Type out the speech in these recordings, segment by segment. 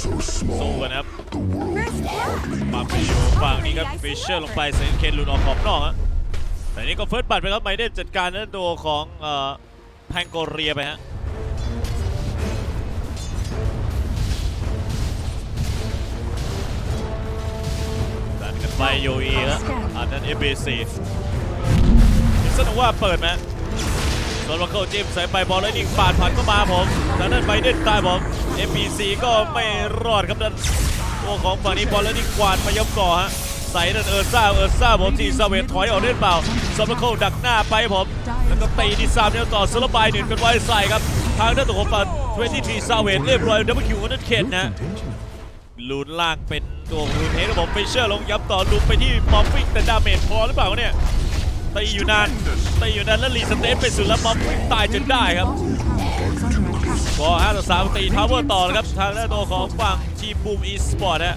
สู้กันนะครับปั๊มไปอยู่ฝั่งนี้ครับฟิชเชอร์ลงไปเซนเคนหลุดออกขอบนอกฮะแต่นี่ก็เฟิร์สบัตไปครับไมเดนจัดการนั้นตัวของเอ่อแพงโกเรียไปฮะดันกันไปโยอีครับอันนั้น FBC พิษณุว่าเปิดไหมส่วนวัคเคิลจิ้มใส่ไปบอลแล้วยิงปาดผ่านเข้ามาผม ทางด้านไบเดนตายผม FBC ก็ไม่รอดครับด้านตัวของฝั่งนี้บอลแล้วยิงกวาดมาย่ำก่อฮะใส่นั่นเออร์ซ่าเออร์ซ่าผมทีซาเวตถอยออกเล่นเปล่าส่วนวัคเคิลดักหน้าไปผมแล้วก็ตีดีซามเดียต่อสลบายหนึ่งกันไว้ใส่ครับ ทางด้านตัวของฝั่ง23ซาเวตเรียบร้อยดับเบิลคิวนั่นเข็นนะลูนล่างเป็นตัวลูนเฮดผมฟิชเชอร์ลงย้ำต่อลุมไปที่มอฟฟิงแต่ดาเมจพอหรือเปล่าเนี่ยตีอยู่นานตีอยู่นานแล้วรีสเตปไปสุดแล้วมอฟฟิงตายจนได้ครับ พอ5ต่อ3ตีทาวเวอร์ต่อนะครับทางด้านตัวของฝั่งทีมบูมอีสปอร์ตฮะ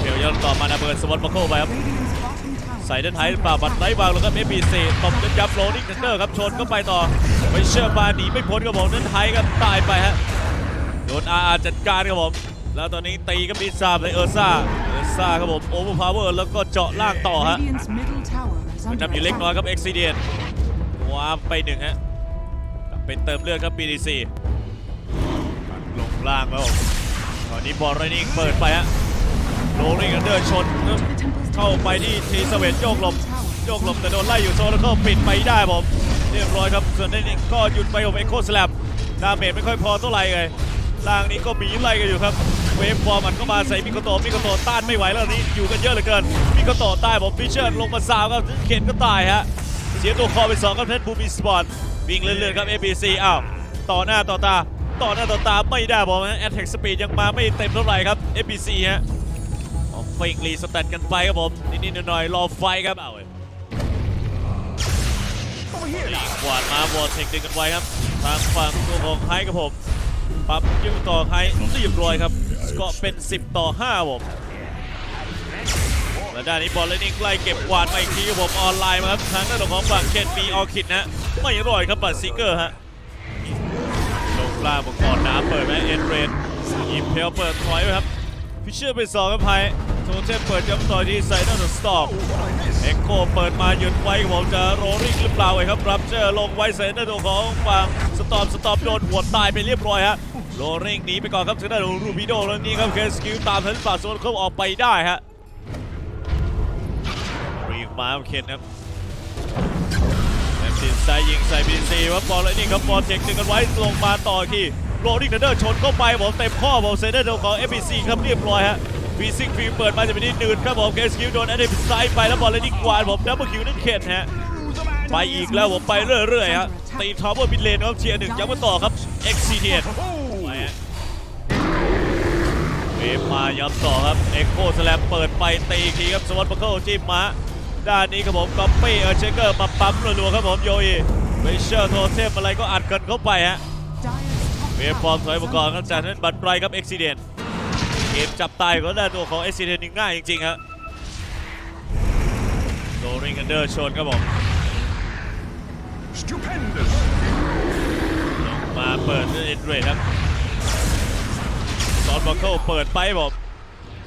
เดี๋ยวยังต่อมานาเบิร์นสวอตมาโคไปครับใส่ด้านท้ายหรือเปล่าบัตรไร้วางลงครับ FBC ตบยับยับโรลิงทันเดอร์ครับชนก็ไปต่อไปเชื่อมาหนีไม่พ้นครับผมด้านท้ายครับตายไปฮะโดนอาร์จัดการครับผมแล้วตอนนี้ตีกับดิซามเลยเออร์ซ่าเออร์ซ่าครับผมโอเวอร์พาวเวอร์แล้วก็เจาะล่างต่อฮะ Radiant's middle tower is มัน under นำอยู่เล็กน้อยค attack. รับเอ็กซิเดียนวามไปหนึ่งฮะกลับ เป็นเติมเลือดครับ BDC ลงล่างแล้ว ตอนนี้บอลไรนิ่งเปิดไปฮะโรลลิงกันเดินชน เข้าไปที่ทีสเวตโยกหลบโยกหลบแต่โดนไล่อยู่โซแล้วก็ปิดไปได้ผมเรียบร้อยครับ ส่วนนี้ก็หยุดไปผมเอ็กโคสแลบดาเมจไม่ค่อยพอเท่าไหร่เลยล่างนี้ก็บีไล่กันอยู่ครับ เวฟฟอร์มันก็มาใส่มิโกโตมิโกโตต้านไม่ไหวแล้วนี้อยู่กันเยอะเหลือเกินมิโกโตะใต้ผมฟิชเชอร์ลงมาสาวครับเข็นก็ตายฮะเสียตัวคอไปสองครับเพชรบูมีสปอร์ต วิ่งเรื่อยๆครับ ABC อ้าว ต่อหน้าต่อตา ต่อหน้าต่อตาไม่ได้บอกนะแอตแทกสปีดยังมาไม่เต็มเท่าไหร่ครับ FBC ฮะเอาเฟกรีสแตทกันไปครับผม นิดๆหน่อยๆรอไฟครับเอาเว้ยกวาดมาวอร์เทคดึงกันไว้ครับ ทางฝั่งตัวของไฮครับผม ปั๊บยืดต่อไฮเรียบร้อยครับกอร์เป็น 10 ต่อ5ผม และด้านนี้บอลเลนนิ่งไล่เก็บกวาดมาอีกทีครับผมออนไลน์มาครับทางด้านของฝั่งเคนมีออคิดนะไม่รอดครับบัตซิเกอร์ฮะลงล่างมังกรน้ำเปิดไหมเอ็นเรนอิมเพลเปิดถอยไปครับฟิชเชอร์ไปสองครับไพโทเทมเปิดย้ำต่อยที่ไซนอร์สตอมเอ็กโคเปิดมาหยุดไว้ผมจะโรลิ่งหรือเปล่าไอ้ครับรับเจอลงไว้ไซนอร์ของฝั่งสตอมสตอมโดนหัวตายไปเรียบร้อยฮะโรลิ่งหนีไปก่อนครับทางด้านของรูบิโดแล้วนี่ครับเคสคิวตามทันป่าโซนเขาออกไปได้ฮะ มาเคนครับแอมซินซ้ายยิงใส่บีซีว่าบอลเลยนี่ครับบอลเทคดึงกันไว้ลงมาต่อที่โรดิ้งเดอร์ชนเข้าไปผมเต็มข้อผมเซนเดอร์ของ FBC ครับเรียบร้อยฮะฟีซิงฟิล์เปิดมาจะเป็นที่หนืดครับผมเคสคิวโดนแอดเดนซ้ายไปแล้วบอลเลยนี่กวาดผมดับเบิลคิวนั่นเข็ดฮะไปอีกแล้วผมไปเรื่อยๆฮะตีทอปเปอร์มิดเลนครับเชียร์หนึ่งย้ำมาต่อครับ x c t ไปฮะเวฟมาย้ำต่อครับเอ็กโคสแลมเปิดไปตีอีกทีครับสวอตบัคเคิลจิ้มมา ด้านนี้ครับผมก๊อปปี้เออเชคเกอร์มาปั๊มรัวๆครับผมโยอีเวเชอร์โทเทมอะไรก็อัดกันเข้าไปฮะ Dire's top เวฟฟอร์มถอยมาก่อนครับจากนั้นบัตรไรครับเอ็กซิเดนเกมจับตายก็ได้ตัวของเอ็กซิเดนนี่ง่ายจริงๆฮะโดริงกันเดอร์ชนครับผม Stupendous! ลงมาเปิดด้วยเอ็นเรดครับซอนบัคเคิลเปิดไปผม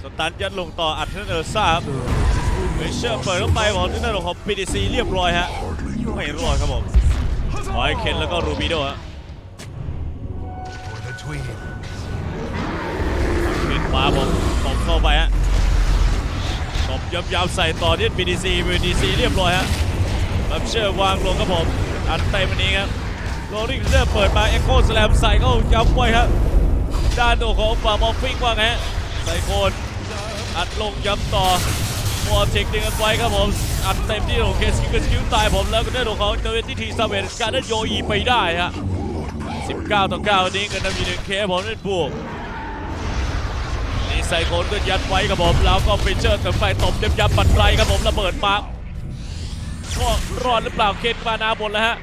สตันยัดลงต่ออัดเทนเนอร์ซ่าครับ เวเชอร์เปิดเข้าไปผมที่นั่นของพีดีซีเรียบร้อยฮะไม่รอดครับผมถอยเคนแล้วก็รูบิโดฮะ for the tween. ขึ้นมาผมตบเข้าไปฮะตบยับๆใส่ต่อที่ BDC BDC เรียบร้อยฮะบัมเชอร์วางลงครับผมอัดเต็มอันนี้ครับโรลิงเดอร์เปิดมาเอ็กโคสแลมใส่เข้าย้ำไว้ครับด้านตัวของฝ่ามอฟฟิงว่าไงฮะใส่โคนอัดลงย้ำต่อ มอเทคดึงกันไว้ครับผม อัดเต็มที่ของเคสคิวสกิลตายผมแล้วก็ได้ของเจเวนที่ทีซาเวนการได้โยอีไปได้ฮะ 19 ต่อ9นี้กันนำอยู่หนึ่งเคผมเล่นบวกนี่ไซโคนก็ยัดไว้ครับผม แล้วก็ฟิชเชอร์ถึงไปตบเต็มยับปัดไรครับผมระเบิดมาก็รอดหรือเปล่าเคนมานาบนแล้วฮะ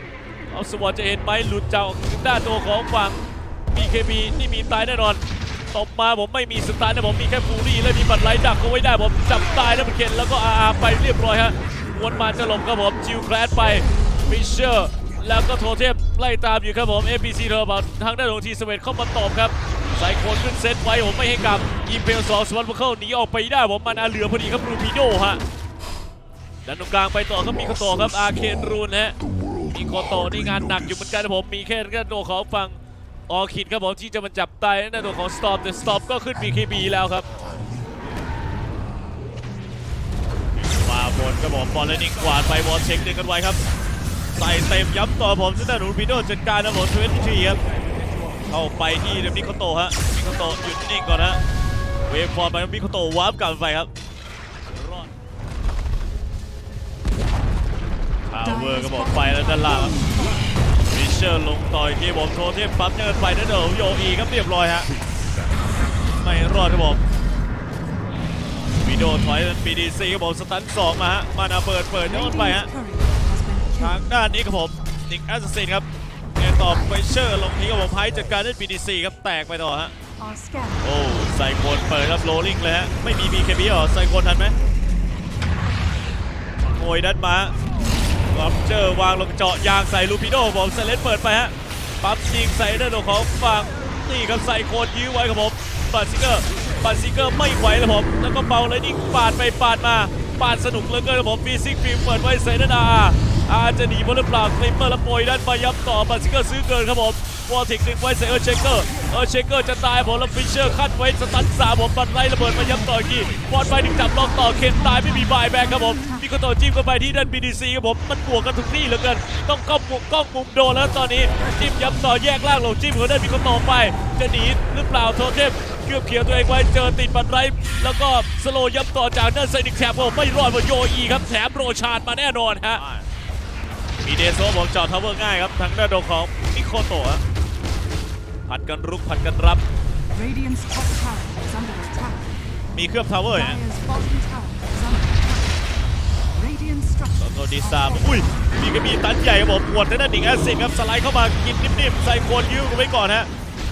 เอาสวอตจะเห็นไหมหลุดจากด้านตัวของฝั่ง BKB นี่มีตายแน่นอน ตบมาผมไม่มีสตาร์นะผมมีแค่ฟูรี่และมีบัตรไลดักเอาไว้ได้ผมจับตายแล้วมันเคนแล้วก็อาอาไปเรียบร้อยฮะวนมาจะหลบครับผมจิวแคลสไปฟิชเชอร์แล้วก็โทเทมไล่ตามอยู่ครับผม FPC เทอร์บอลทางด้านของทีสเวตเข้ามาตอบครับไซโคนขึ้นเซตไว้ผมไม่ให้กลับอิมเพลสองสวัสดิ์เข้าหนีออกไปได้ผมมันอาเหลือพอดีครับรูปิโดฮะดันตรงกลางไปต่อครับมีโคโตครับอาเคนรูนฮะมีโคโตนี่งานหนักอยู่เหมือนกันนะผมมีแค่กระโดดของฝั่ง ออคิดครับผมที่จะมาจับไตในตัวของสตอมแต่สตอมก็ขึ้น BKB แล้วครับมาบนครับผมบอลเลนิงกวาดไปบอลเช็คเดึงกันไว้ครับ ใส่เต็มย้ำต่อผมซึ่งด้านหนูพิโดจัดการนะผมทเวนทีครับ เข้าไปที่เดมิโคโตะฮะมิโคโตหยุดนิ่งก่อนฮะ เวฟฟอร์มไปมิโคโตวาร์ปกลับไปครับอดทาวเวอร์ก็บอกไปแล้วด้านล่าง เชอร์ลงต่อยที่ผมโทเทมปั๊มเงินไปนะเดี๋ยวโยอีครับเรียบร้อยฮะไม่รอดครับผมวิดีโอถอยปีดีซีครับผมสตันสองมาฮะมานาเปิดเปิดย้อนไปฮะ Radiant's courier has been ทาง killed. ด้านนี้ครับผมนิกแอสซินครับเนตอบไฟเชอร์ลงทีครับผมไฮจัดการด้วย BDC ครับแตกไปต่อฮะ Our scan โอ้ไซโคนเปิดครับโรลลิ่งเลยฮะไม่มี BKB หรอไซโคนทันไหมโอยดันมา ครับเจอวางลงเจาะยางใส่ลูปิโดผมเซเลนเปิดไปฮะปั๊บยิงใส่ด้านของฝั่งนี่ครับใส่โคนยื้อไว้ครับผมบัตซิเกอร์บัตซิเกอร์ไม่ไหวแล้วผมแล้วก็เบาเลยนี่ปาดไปปาดมาปาดสนุกเหลือเกินครับผมฟีซิกฟิล์มเปิดไว้ใส่ด้านอาอาจะหนีบอลหรือเปล่าคลิปเปอร์ละโปยด้านไปยับต่อบัตซิเกอร์ซื้อเกินครับผม วอลทิกดึงไว้ใส่เออร์เชเกอร์เออร์เชเกอร์จะตายผมแล้วฟิชเชอร์คัดไว้สตันสามผมปัดไล่ระเบิดมายับต่ออีกทีบอลไปถึงจับล็อกต่อเคนตายไม่มีบายแบ็ครับผมนี่ก็ต่อจิ้มเข้าไปที่ด้าน BDC ครับผมมันบวกกันทุกที่เหลือเกินต้องก้มมุมกล้องมุมโดนแล้วตอนนี้จิ้มยับต่อแยกล่างลงจิ้มเขาได้มีคนต่อไป จะหนีหรือเปล่าโทเทมเกือบเขียวตัวเองไว้เจอติดบันไรแล้วก็สโลว์ยับต่อจากด้านไซนิกแถบผมไม่รอดบนโยอีครับแถมโรชานมาแน่นอนฮะมีเดโซผมจอดทาวเวอร์ง่ายครับทางด้านโดของมิโคโตะ ผัดกันรุกผัดกันรับ Radiant's top tower is under attack. มีเครื่องทาวเวอร์ฮะ Dire's bottom tower is under attack. Radiant แล้ว structures ก็ดีซามอุ้ย มีก็มีตันใหญ่ครับผมปวดทางด้านดิ่งแอสซิดครับสไลด์เข้ามากินนิ่มๆ ใส่โคนยิ้วกันไว้ก่อนฮะ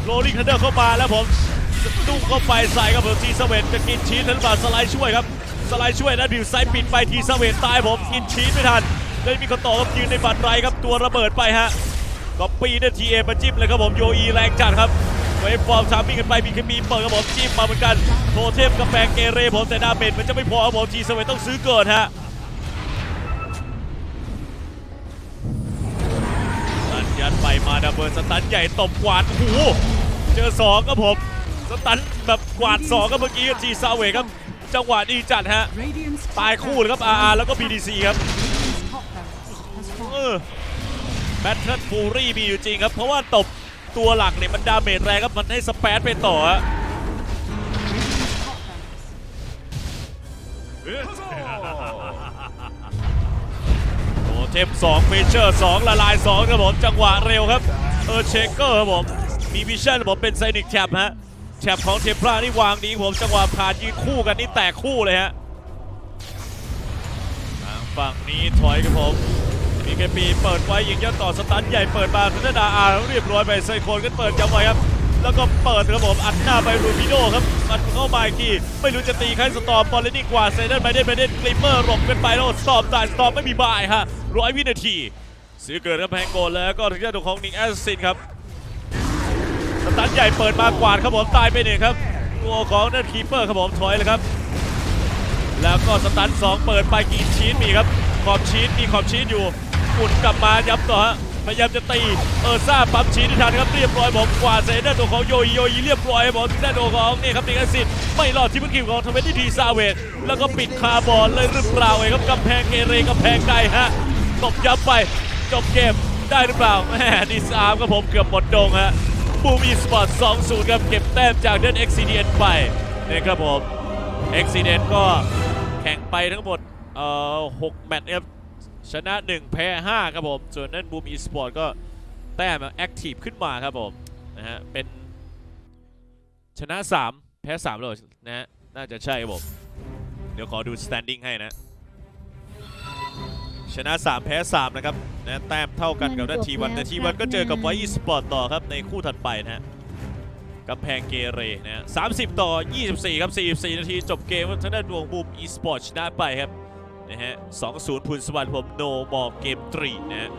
โรลลิ่งทันเดอร์เข้ามาแล้วผมตุ้งเข้าไปใส่ครับผมทีสเวนจะกินชีสทันบาสไลด์ช่วยครับ สไลด์ช่วยนะบิวไซด์ปิดไปทีสเวนตายผมกินชีสไม่ทันเลยมีคนต่อครับยืนในบัตรไรครับตัวระเบิดไปฮะ ก็ปีเนี่ยทีเอมาจิ้มเลยครับผมโยอีแรงจัดครับเวฟฟอร์มชาร์มิ่งกันไปมีเคมีเปิดครับผมจิ้มมาเหมือนกันโทเทมกาแฟเกเรผมแต่ดาเมจมันจะไม่พอครับผมทีสเวนต้องซื้อเกินฮะสตันยัดไปมาดับเบิลสตันใหญ่ตบกวาดโอ้โหเจอสองครับผมสตันแบบกวาดสองครับเมื่อกี้ทีซาเวครับจังหวะดีจัดฮะ Radiant's ตายคู่เลยครับ RR แล้วก็ BDC ครับ แบทเทิลฟูรี่มีอยู่จริงครับ เพราะว่าตบตัวหลักเนี่ยมันดาเมจแรงครับ มันให้สเปซไปต่อฮะ Radiant's top barracks. โอ้เทม2เฟเชอร์2ละลาย2ครับผมจังหวะเร็วครับ เออเชคเกอร์ครับผมมีวิชั่นผมเป็นไซนิกแท็บฮะแท็บของเทมพลานี่วางดีครับผมจังหวะผ่านยืนคู่กันนี่แตกคู่เลยฮะทางฝั่งนี้ถอยครับผม มีแคปีเปิดไว้ยิงยอดต่อสตันใหญ่เปิดมาทุนดาอาเรียบร้อยไปไซโคนก็เปิดจำไว้ครับ แล้วก็เปิดรับผมอัดหน้าไปรูบิโดครับอัดเข้ามาอีกทีไม่รู้จะตีใครสตอมบอลเลนนี่กว่าเซเดนไบเดนไบเดนกลิมเมอร์หลบกันไปแล้วสตอมได้สตอมไม่มีบายฮะร้อยวินาทีซื้อเกิดครับแพงโกลแล้วก็ถึงจะถูกของนิงแอสซินครับสตันใหญ่เปิดมากวาดครับผมตายไปหนึ่งครับตัวของนั่นคีเปอร์ครับผมถอยเลยครับแล้วก็สตันสองเปิดไปกินชีสมีครับขอบชีสมีขอบชีสอยู่ หมุนกลับมาย้ำต่อฮะพยายามจะตีเออซ่าปั๊มชีสที่ทันครับเรียบร้อยผมกวาดเซนเดอร์ตัวของโยอีโยอีเรียบร้อยบผมที่ได้ตัวของนี่ครับนิกสิตไม่รอดที่เมื่อกี้ของทเวนตี้ทีซาเวตแล้วก็ปิดคาบอลเลยหรือเปล่าเองครับกำแพงเกเรกำแพงไกลฮะตบย้ำไปจบเกมได้หรือเปล่าแหมดีซามครับผมเกือบหมดดงฮะบูมีสปอร์ต2-0ครับเก็บแต้มจากเดนเอ็กซิเดียนไปนะครับผมเอ็กซิเดนก็แข่งไปทั้งหมดเอ่อ6แมตช์ครับ ชนะ 1 แพ้ 5 ครับผม ส่วนนั่นบูมอีสปอร์ตก็แต้มแอคทีฟขึ้นมาครับผมนะฮะเป็นชนะ 3 แพ้ 3 เลยนะฮะน่าจะใช่ครับผม เดี๋ยวขอดู standing ให้นะ ชนะ 3 แพ้ 3 นะครับนะแต้มเท่ากันกับนาทีวันนาทีวันก็เจอกับไวอีสปอร์ตต่อครับในคู่ถัดไปนะฮะกำแพงเกเรนะฮะ30ต่อ 24 ครับ 44 นาที จบเกมทางด้านดวงบูมอีสปอร์ตชนะไปครับ นะฮะ 2-0พูนสวรรค์ผมโนมอเกมตรีนะฮะ